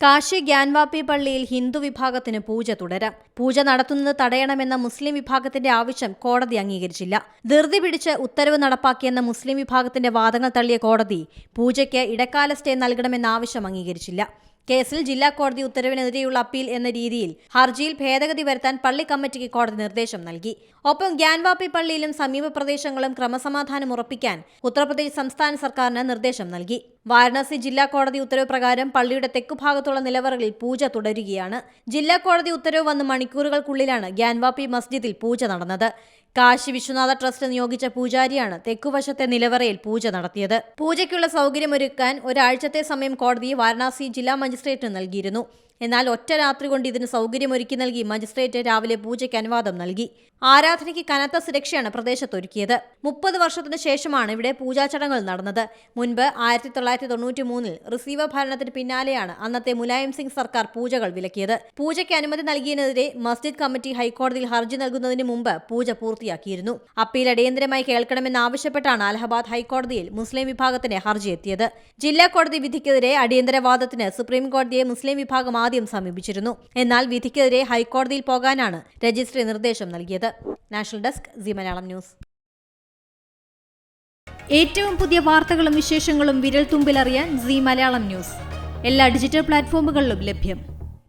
കാശി ഗ്യാൻവാപ്പി പള്ളിയിൽ ഹിന്ദു വിഭാഗത്തിന് പൂജ തുടരാം. പൂജ നടത്തുന്നത് തടയണമെന്ന മുസ്ലിം വിഭാഗത്തിന്റെ ആവശ്യം കോടതി അംഗീകരിച്ചില്ല. ധൃതി പിടിച്ച് ഉത്തരവ് നടപ്പാക്കിയെന്ന മുസ്ലിം വിഭാഗത്തിന്റെ വാദങ്ങൾ തള്ളിയ കോടതി പൂജയ്ക്ക് ഇടക്കാല സ്റ്റേ നൽകണമെന്ന ആവശ്യം അംഗീകരിച്ചില്ല. കേസിൽ ജില്ലാ കോടതി ഉത്തരവിനെതിരെയുള്ള അപ്പീൽ എന്ന രീതിയിൽ ഹർജിയിൽ ഭേദഗതി വരുത്താൻ പള്ളി കമ്മിറ്റിക്ക് കോടതി നിർദ്ദേശം നൽകി. ഒപ്പം ഗ്യാൻവാപ്പി പള്ളിയിലും സമീപ പ്രദേശങ്ങളും ക്രമസമാധാനം ഉറപ്പിക്കാൻ ഉത്തർപ്രദേശ് സംസ്ഥാന സർക്കാരിന് നിർദ്ദേശം നൽകി. വാരണാസി ജില്ലാ കോടതി ഉത്തരവ് പ്രകാരം പള്ളിയുടെ തെക്കുഭാഗത്തുള്ള നിലവറകളിൽ പൂജ തുടരുകയാണ്. ജില്ലാ കോടതി ഉത്തരവ് വന്ന് മണിക്കൂറുകൾക്കുള്ളിലാണ് ഗ്യാൻവാപ്പി മസ്ജിദിൽ പൂജ നടന്നത്. കാശി വിശ്വനാഥ ട്രസ്റ്റ് നിയോഗിച്ച പൂജാരിയാണ് തെക്കുവശത്തെ നിലവറയിൽ പൂജ നടത്തിയത്. പൂജയ്ക്കുള്ള സൗകര്യമൊരുക്കാൻ ഒരാഴ്ചത്തെ സമയം കോടതി വാരണാസി ജില്ലാ മജിസ്ട്രേറ്റിന് നൽകിയിരുന്നു. എന്നാൽ ഒറ്റ രാത്രി കൊണ്ട് ഇതിന് സൗകര്യമൊരുക്കി നൽകി മജിസ്ട്രേറ്റ് രാവിലെ പൂജയ്ക്ക് അനുവാദം നൽകി. ആരാധനയ്ക്ക് കനത്ത സുരക്ഷയാണ് പ്രദേശത്തൊരുക്കിയത്. മുപ്പത് വർഷത്തിന് ശേഷമാണ് ഇവിടെ പൂജാ ചടങ്ങുകൾ നടന്നത്. മുൻപ് ആയിരത്തി തൊള്ളായിരത്തി തൊണ്ണൂറ്റി മൂന്നിൽ റിസീവർ ഭരണത്തിന് പിന്നാലെയാണ് അന്നത്തെ മുലായം സിംഗ് സർക്കാർ പൂജകൾ വിലക്കിയത്. പൂജയ്ക്ക് അനുമതി നൽകിയതിനെതിരെ മസ്ജിദ് കമ്മിറ്റി ഹൈക്കോടതിയിൽ ഹർജി നൽകുന്നതിന് മുമ്പ് പൂജ പൂർത്തിയാക്കിയിരുന്നു. അപ്പീൽ അടിയന്തരമായി കേൾക്കണമെന്നാവശ്യപ്പെട്ടാണ് അലഹബാദ് ഹൈക്കോടതിയിൽ മുസ്ലിം വിഭാഗത്തിന് ഹർജി എത്തിയത്. ജില്ലാ കോടതി വിധിക്കെതിരെ അടിയന്തരവാദത്തിന് സുപ്രീം കോടതിയെ മുസ്ലിം വിഭാഗം ആദ്യം സമീപിച്ചിരുന്നു. എന്നാൽ വിധിക്കെതിരെ ഹൈക്കോടതിയിൽ പോകാനാണ് രജിസ്ട്രി നിർദ്ദേശം നൽകിയത്. National desk C Malayalam news. ഏറ്റവും പുതിയ വാർത്തകളും വിശേഷങ്ങളും വിരൽ തുമ്പിലറിയാൻ സി മലയാളം ന്യൂസ്. എല്ലാ ഡിജിറ്റൽ പ്ലാറ്റ്ഫോമുകളിലും ലഭ്യം.